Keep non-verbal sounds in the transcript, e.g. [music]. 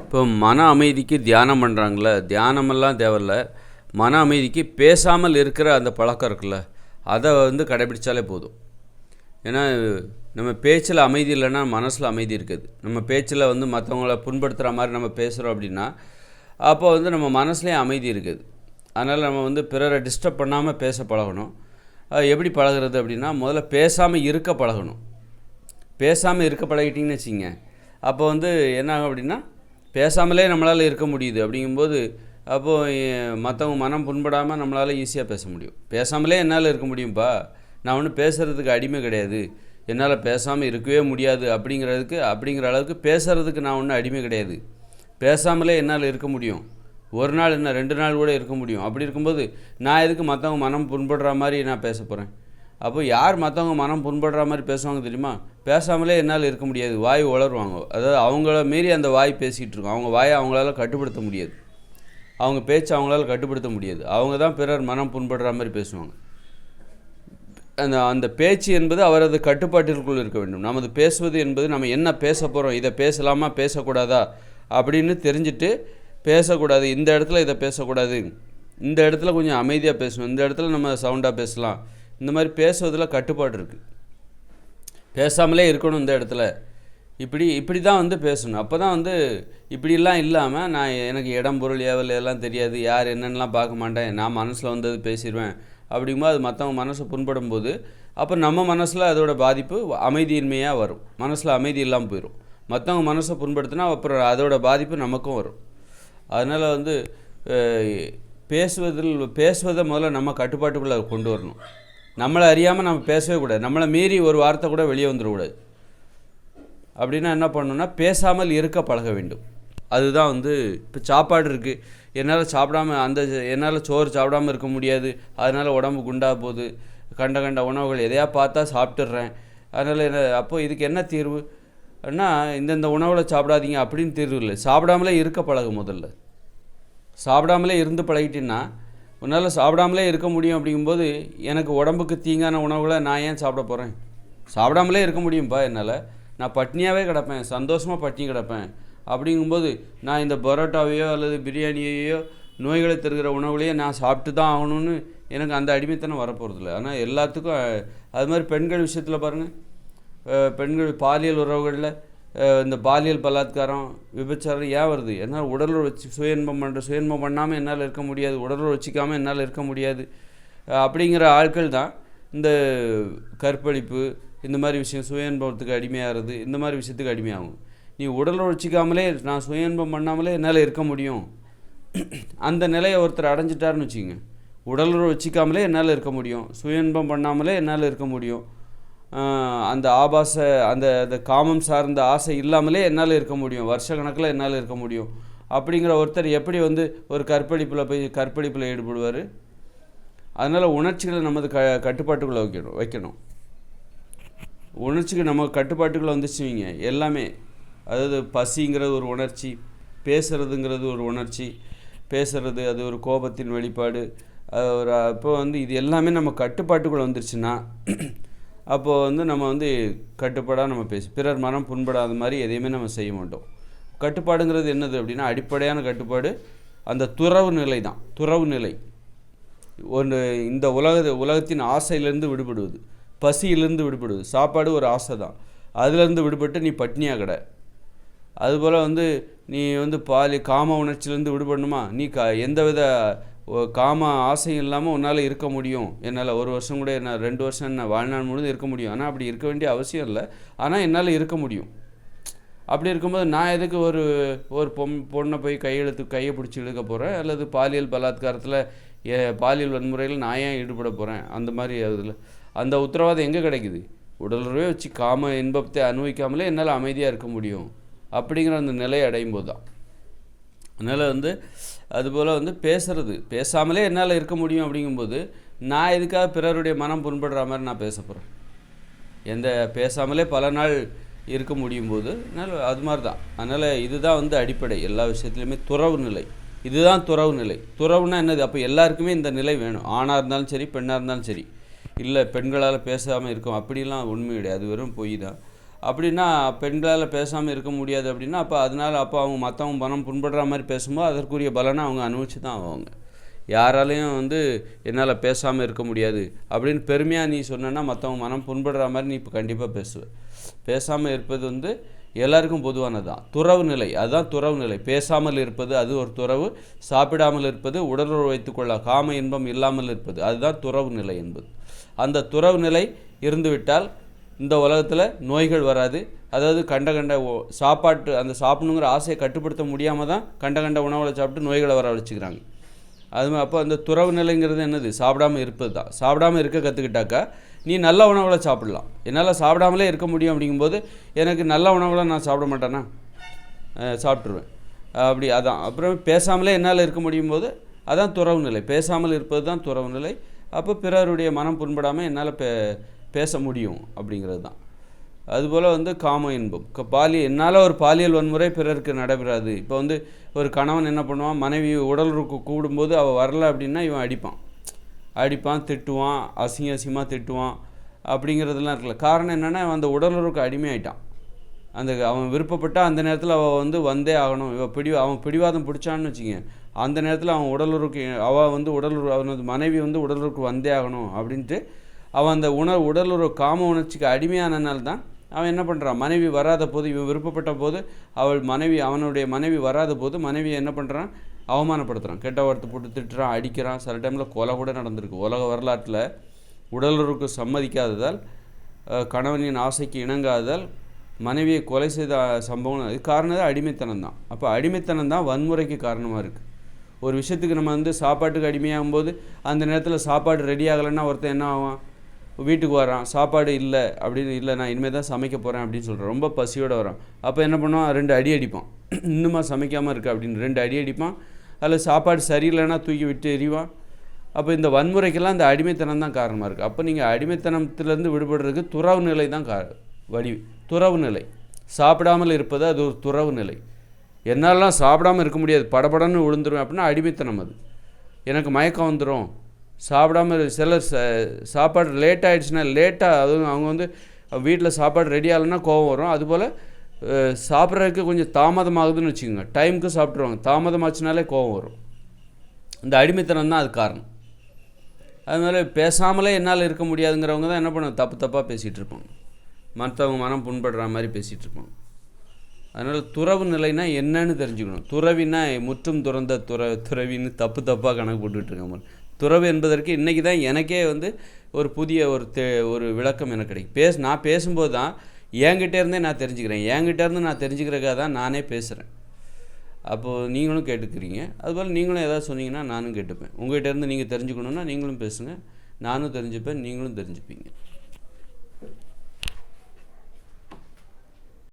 இப்போ மன அமைதிக்கு தியானம் பண்ணுறாங்கள தியானமெல்லாம் தேவையில்ல. மன அமைதிக்கு பேசாமல் இருக்கிற அந்த பழக்கம் இருக்குல்ல அதை வந்து கடைபிடிச்சாலே போதும். ஏன்னா நம்ம பேச்சில் அமைதி இல்லைன்னா மனசில் அமைதி இருக்குது. நம்ம பேச்சில் வந்து மற்றவங்கள புண்படுத்துகிற மாதிரி நம்ம பேசுகிறோம் அப்படின்னா அப்போ வந்து நம்ம மனசுலேயும் அமைதி இருக்குது. அதனால் நம்ம வந்து பிறரை டிஸ்டர்ப் பண்ணாமல் பேச பழகணும். அது எப்படி பழகுறது அப்படின்னா முதல்ல பேசாமல் இருக்க பழகணும். பேசாமல் இருக்க பழகிட்டிங்கன்னு வச்சுங்க அப்போ வந்து என்ன ஆகும் அப்படின்னா பேசாமலே நம்மளால் இருக்க முடியுது. அப்படிங்கும்போது அப்போது மற்றவங்க மனம் புண்படாமல் நம்மளால் ஈஸியாக பேச முடியும். பேசாமலே என்னால் இருக்க முடியும்ப்பா நான் ஒன்றும் பேசுகிறதுக்கு அடிமை கிடையாது. என்னால் பேசாமல் இருக்கவே முடியாது. அப்படிங்கிறதுக்கு அப்படிங்கிற அளவுக்கு பேசுகிறதுக்கு நான் ஒன்றும் அடிமை கிடையாது. பேசாமலே என்னால் இருக்க முடியும். ஒரு நாள் என்ன ரெண்டு நாள் கூட இருக்க முடியும். அப்படி இருக்கும்போது நான் எதுக்கு மற்றவங்க மனம் புண்படுற மாதிரி நான் பேச போகிறேன் அப்போ யார் மற்றவங்க மனம் புண்படுற மாதிரி பேசுவாங்க தெரியுமா? பேசாமலே என்னால் இருக்க முடியாது. வாய் உளருவாங்க. அதாவது அவங்கள மீறி அந்த வாய் பேசிகிட்டு இருக்கும். அவங்க வாயை அவங்களால கட்டுப்படுத்த முடியாது. அவங்க பேச்சு அவங்களால கட்டுப்படுத்த முடியாது. அவங்க தான் பிறர் மனம் புண்படுற மாதிரி பேசுவாங்க. அந்த அந்த பேச்சு என்பது அவரது கட்டுப்பாட்டிற்குள் இருக்க வேண்டும். நமது பேசுவது என்பது நம்ம என்ன பேச போகிறோம் இதை பேசலாமா? பேசக்கூடாதா? அப்படின்னு தெரிஞ்சுட்டு பேசக்கூடாது. இந்த இடத்துல இதை பேசக்கூடாது. இந்த இடத்துல கொஞ்சம் அமைதியாக பேசணும். இந்த இடத்துல நம்ம சவுண்டாக பேசலாம். இந்த மாதிரி பேசுவதில் கட்டுப்பாடு இருக்குது பேசாமலே இருக்கணும் இந்த இடத்துல. இப்படி இப்படி தான் வந்து பேசணும். அப்போ தான் வந்து இப்படிலாம் இல்லாமல் நான் எனக்கு இடம் பொருள் ஏவல் எல்லாம் தெரியாது. யார் என்னென்னலாம் பார்க்க மாட்டேன். நான் மனசில் வந்தது பேசிடுவேன் அப்படிங்கும்போது அது மற்றவங்க மனசை புண்படும் போது அப்போ நம்ம மனசில் அதோட பாதிப்பு அமைதியின்மையாக வரும். மனசில் அமைதி இல்லாமல் போயிடும் மற்றவங்க மனசை புண்படுத்தினா அப்புறம் அதோட பாதிப்பு நமக்கும் வரும். அதனால் வந்து பேசுவதில் பேசுவதை முதல்ல நம்ம கட்டுப்பாட்டுக்குள்ளே கொண்டு வரணும். நம்மளை அறியாமல் நம்ம பேசவே கூடாது. நம்மளை மீறி ஒரு வார்த்தை கூட வெளியே வந்துடக்கூடாது. அப்படின்னா என்ன பண்ணணும்னா பேசாமல் இருக்க பழக வேண்டும். அதுதான் வந்து இப்போ சாப்பாடு இருக்குது என்னால் சாப்பிடாம அந்த என்னால் சோறு சாப்பிடாம இருக்க முடியாது. அதனால் உடம்பு குண்டாக போகுது. கண்ட கண்ட உணவுகள் எதையா பார்த்தா சாப்பிட்டுடுறேன். அதனால் என்ன அப்போ இதுக்கு என்ன தீர்வு? ஆனால் இந்தந்த உணவில் சாப்பிடாதீங்க அப்படின்னு தீர்வு இல்லை. சாப்பிடாமலே இருக்க பழகு முதல்ல. சாப்பிடாமலே இருந்து பழகிட்டீங்கன்னா உன்னால் சாப்பிடாமலே இருக்க முடியும் அப்படிங்கும்போது எனக்கு உடம்புக்கு தீங்கான உணவுகளை நான் ஏன் சாப்பிட போகிறேன் சாப்பிடாமலே இருக்க முடியும்ப்பா என்னால்? நான் பட்னியாகவே கிடப்பேன் சந்தோஷமாக பட்னி கிடப்பேன். அப்படிங்கும்போது நான் இந்த பரோட்டாவையோ அல்லது பிரியாணியையோ நோய்களை தருகிற உணவுகளையே நான் சாப்பிட்டு தான் ஆகணும்னு எனக்கு அந்த அடிமைத்தனம் வரப்போகிறதில்ல ஆனால் எல்லாத்துக்கும் அது மாதிரி பெண்கள் விஷயத்தில் பாருங்கள் பெண்கள் பாலியல் உறவுகளில் இந்த பாலியல் பலாத்காரம் விபச்சாரம் ஏன் வருது? என்னால் உடலுறவு வச்சு சுயன்பம் பண்ணுற சுயன்பம் பண்ணாமல் என்னால் இருக்க முடியாது உடலுறவு வச்சுக்காமல் என்னால் இருக்க முடியாது. அப்படிங்கிற ஆட்கள் தான் இந்த கற்பழிப்பு இந்த மாதிரி விஷயம் சுயன்பத்துக்கு அடிமையாகிறது இந்த மாதிரி விஷயத்துக்கு அடிமையாகும். நீ உடலுறவு வச்சுக்காமலே நான் சுயன்பம் பண்ணாமலே என்னால் இருக்க முடியும். அந்த நிலையை ஒருத்தர் அடைஞ்சிட்டாருன்னு வச்சுக்கோங்க. உடலுறவு வச்சுக்காமலே என்னால் இருக்க முடியும். சுயன்பம் பண்ணாமலே என்னால் இருக்க முடியும். அந்த ஆபாச அந்த அந்த காமம் சார்ந்த ஆசை இல்லாமலே என்னால் இருக்க முடியும். வருஷ கணக்கில் என்னால் இருக்க முடியும். அப்படிங்கிற ஒருத்தர் எப்படி வந்து ஒரு கற்பழிப்பில் போய் கற்பழிப்பில் ஈடுபடுவார்? அதனால் உணர்ச்சிகளை நமது க கட்டுப்பாட்டுக்குள்ளே வைக்கணும் வைக்கணும். உணர்ச்சிக்கு நம்ம கட்டுப்பாட்டுக்குள்ளே வந்துச்சுவீங்க எல்லாமே. அதாவது பசிங்கிறது ஒரு உணர்ச்சி பேசுகிறதுங்கிறது ஒரு உணர்ச்சி பேசுறது அது ஒரு கோபத்தின் வெளிப்பாடு அது ஒரு அப்போ வந்து இது எல்லாமே நம்ம கட்டுப்பாட்டுக்குள்ளே வந்துருச்சுன்னா அப்போது வந்து நம்ம வந்து கட்டுப்பாடாக நம்ம பேசு பிறர் மனம் புண்படாத மாதிரி எதையுமே நம்ம செய்ய மாட்டோம். கட்டுப்பாடுங்கிறது என்னது அப்படின்னா அடிப்படையான கட்டுப்பாடு அந்த துறவு நிலை தான். துறவு நிலை. ஒன்று இந்த உலக உலகத்தின் ஆசையிலேருந்து விடுபடுவது. பசியிலேருந்து விடுபடுவது. சாப்பாடு ஒரு ஆசை தான். அதுலேருந்து விடுபட்டு நீ பட்னியாக கிட அதுபோல் வந்து நீ வந்து பாலி காம உணர்ச்சியிலேருந்து விடுபடணுமா? நீ க எந்தவித வித காம ஆசையும் இல்லாமல் உன்னால் இருக்க முடியும். என்னால் ஒரு வருஷம் கூட என்ன ரெண்டு வருஷம் என்ன வாழ்நாள் முழுதும் இருக்க முடியும். ஆனால் அப்படி இருக்க வேண்டிய அவசியம் இல்லை. ஆனால் என்னால் இருக்க முடியும். அப்படி இருக்கும்போது நான் எதுக்கு ஒரு ஒரு பொம் பொண்ணை போய் கையெழுத்து கையை பிடிச்சி இழுக்க போகிறேன் அல்லது பாலியல் பலாத்காரத்தில் ஏ பாலியல் வன்முறையில் நான் ஏன் ஈடுபட போகிறேன் அந்த மாதிரி அதில் அந்த உத்தரவாதம் எங்கே கிடைக்குது? உடலுறவே வச்சு காம இன்பத்தை அனுபவிக்காமலே என்னால் அமைதியாக இருக்க முடியும். அப்படிங்கிற அந்த நிலையை அடையும் போது தான் அதனால் வந்து அதுபோல் வந்து பேசுகிறது பேசாமலே என்னால் இருக்க முடியும் அப்படிங்கும்போது நான் எதுக்காக பிறருடைய மனம் புண்படுற மாதிரி நான் பேச போகிறேன் எந்த பேசாமலே பல நாள் இருக்க முடியும் போது அதனால் அது மாதிரி தான் அதனால் இதுதான் வந்து அடிப்படை. எல்லா விஷயத்துலையுமே துறவு நிலை. இதுதான் துறவு நிலை. துறவுனா என்னது? அப்போ எல்லாருக்குமே இந்த நிலை வேணும். ஆணாக இருந்தாலும் சரி பெண்ணாக இருந்தாலும் சரி. இல்லை பெண்களால் பேசாமல் இருக்கும். அப்படிலாம் உண்மை கிடையாது. அது வெறும் பொய் தான் அப்படின்னா பெண்களால் பேசாமல் இருக்க முடியாது அப்படின்னா அப்போ அதனால் அப்போ அவங்க மற்றவங்க மனம் புண்படுற மாதிரி பேசும்போது அதற்குரிய பலனை அவங்க அனுபவிச்சு தான் ஆவாங்க. யாராலையும் வந்து என்னால் பேசாமல் இருக்க முடியாது அப்படின்னு பெருமையாக நீ சொன்னேன்னா மற்றவங்க மனம் புண்படுற மாதிரி நீ இப்போ கண்டிப்பாக பேசுவ. பேசாமல் இருப்பது வந்து எல்லாருக்கும் பொதுவானது தான் துறவு நிலை அதுதான் துறவு நிலை. பேசாமல் இருப்பது அது ஒரு துறவு. சாப்பிடாமல் இருப்பது உடலுறவு வைத்துக்கொள்ள காம இன்பம் இல்லாமல் இருப்பது அதுதான் துறவு நிலை என்பது. அந்த துறவு நிலை இருந்துவிட்டால் இந்த உலகத்தில் நோய்கள் வராது. அதாவது கண்ட கண்ட ஓ- சாப்பாட்டு அந்த சாப்பிடணுங்கிற ஆசையை கட்டுப்படுத்த முடியாமல் தான் கண்ட கண்ட உணவுகளை சாப்பிட்டு நோய்களை வர வச்சுக்கிறாங்க. அது அப்போ அந்த துறவு நிலைங்கிறது என்னது? சாப்பிடாம இருப்பது தான். சாப்பிடாம இருக்க கற்றுக்கிட்டாக்கா நீ நல்ல உணவுகளை சாப்பிடலாம். என்னால் சாப்பிடாமலே இருக்க முடியும் அப்படிங்கும்போது எனக்கு நல்ல உணவுகளை நான் சாப்பிட மாட்டேன்னா சாப்பிட்ருவேன் அப்படி அதான். அப்புறம் பேசாமலே என்னால் இருக்க முடியும் போது அதான் துறவு நிலை. பேசாமல் இருப்பது தான் துறவு நிலை. அப்போ பிறருடைய மனம் புண்படாமல் என்னால் பே பேச முடியும் அப்படிங்கிறது தான். அதுபோல் வந்து காம இன்பம். க- பாலியல் என்னால் ஒரு பாலியல் வன்முறை பிறருக்கு நடைபெறாது. இப்போ வந்து ஒரு கணவன் என்ன பண்ணுவான்? மனைவி உடலுறவுக்கு கூடும்போது அவள் வரல அப்படின்னா இவன் அடிப்பான். அடிப்பான் திட்டுவான் அசிங்க அசிங்கமாக திட்டுவான் அப்படிங்கிறதெல்லாம் இருக்குல்ல. காரணம் என்னென்னா அந்த உடலுறவுக்கு அடிமையாயிட்டான். அந்த அவன் விருப்பப்பட்டால் அந்த நேரத்தில் அவள் வந்து வந்தே ஆகணும். இவன் பிடி அவன் பிடிவாதம் பிடிச்சான்னு வச்சுங்க அந்த நேரத்தில் அவன் உடலுறவுக்கு அவள் வந்து உடலுறவு அவனது மனைவி வந்து உடலுறவுக்கு வந்தே ஆகணும் அப்படின்ட்டு அவன் அந்த உணர் ஒரு காம உணர்ச்சிக்கு அடிமையானனால தான் அவன் என்ன பண்ணுறான் மனைவி வராத போது இவன் விருப்பப்பட்ட போது அவள் மனைவி அவனுடைய மனைவி வராத போது மனைவியை என்ன பண்ணுறான் அவமானப்படுத்துகிறான் கெட்ட வார்த்தை போட்டு திட்டுறான் அடிக்கிறான். சில டைமில் கொலை கூட நடந்திருக்கு. உலக வரலாற்றில் உடலுறவுக்கு சம்மதிக்காததால் கணவனின் ஆசைக்கு இணங்காததால் மனைவியை கொலை செய்த சம்பவம். அது காரணம் அடிமைத்தனம் தான் அப்போ அடிமைத்தனம் தான் வன்முறைக்கு காரணமாக இருக்குது ஒரு விஷயத்துக்கு நம்ம வந்து சாப்பாட்டுக்கு அடிமையாகும் போது அந்த நேரத்தில் சாப்பாடு ரெடி ஆகலைன்னா ஒருத்தன் என்ன ஆகும் வீட்டுக்கு வரான் சாப்பாடு இல்லை அப்படின்னு இல்லை நான் இனிமேல் தான் சமைக்க போகிறேன் அப்படின்னு சொல்கிறேன் ரொம்ப பசியோடு வரான். அப்போ என்ன பண்ணுவான்? ரெண்டு அடி அடிப்பான். [clears throat] இன்னுமா சமைக்காமல் இருக்குது அப்படின்னு ரெண்டு அடி அடிப்பான். அதில் சாப்பாடு சரியில்லைன்னா தூக்கி விட்டு எறிவான். அப்போ இந்த வன்முறைக்கெல்லாம் இந்த அடிமைத்தனம் தான் காரணமாக இருக்குது அப்போ நீங்கள் அடிமைத்தனத்திலேருந்து விடுபடுறதுக்கு துறவு நிலை தான் கா வழி துறவு நிலை. சாப்பிடாமல் இருப்பது அது ஒரு துறவு நிலை. என்னாலலாம் சாப்பிடாம இருக்க முடியாது. படபடன்னு விழுந்துருவேன் அப்படின்னா அடிமைத்தனம் அது. எனக்கு மயக்கம் வந்துடும் சாப்பிடாம சிலர் சாப்பாடு லேட் ஆகிடுச்சுன்னா லேட்டாக அதுவும் அவங்க வந்து வீட்டில் சாப்பாடு ரெடி ஆகலைன்னா கோவம் வரும். அதுபோல் சாப்பிட்றதுக்கு கொஞ்சம் தாமதமாகுதுன்னு வச்சுக்கோங்க. டைமுக்கு சாப்பிட்ருவாங்க தாமதமாச்சுனாலே கோவம் வரும். இந்த அடிமைத்தனம் தான் அது காரணம். அதனால பேசாமலே என்னால் இருக்க முடியாதுங்கிறவங்க தான் என்ன பண்ணுவாங்க? தப்பு தப்பாக பேசிகிட்டு இருப்பாங்க. மற்றவங்க மனம் புண்படுற மாதிரி பேசிகிட்டு இருப்பாங்க. அதனால் துறவு நிலைனா என்னன்னு தெரிஞ்சுக்கணும். துறவினா முற்றும் துறந்த துற துறவின்னு தப்பு தப்பாக கணக்கு போட்டுக்கிட்டு இருக்காங்க துறவு என்பதற்கு இன்றைக்கி தான் எனக்கே வந்து ஒரு புதிய ஒரு தே ஒரு விளக்கம் எனக்கு கிடைக்கும் பேச நான் பேசும்போது தான் என்கிட்ட இருந்தே நான் தெரிஞ்சுக்கிறேன். என்கிட்ட இருந்து நான் தெரிஞ்சுக்கிறக்காக தான் நானே பேசுகிறேன் அப்போது நீங்களும் கேட்டுக்கிறீங்க. அதுபோல் நீங்களும் ஏதாவது சொன்னீங்கன்னா நானும் கேட்டுப்பேன். உங்கள்கிட்ட இருந்து நீங்கள் தெரிஞ்சுக்கணுன்னா நீங்களும் பேசுங்க. நானும் தெரிஞ்சுப்பேன். நீங்களும் தெரிஞ்சுப்பீங்க.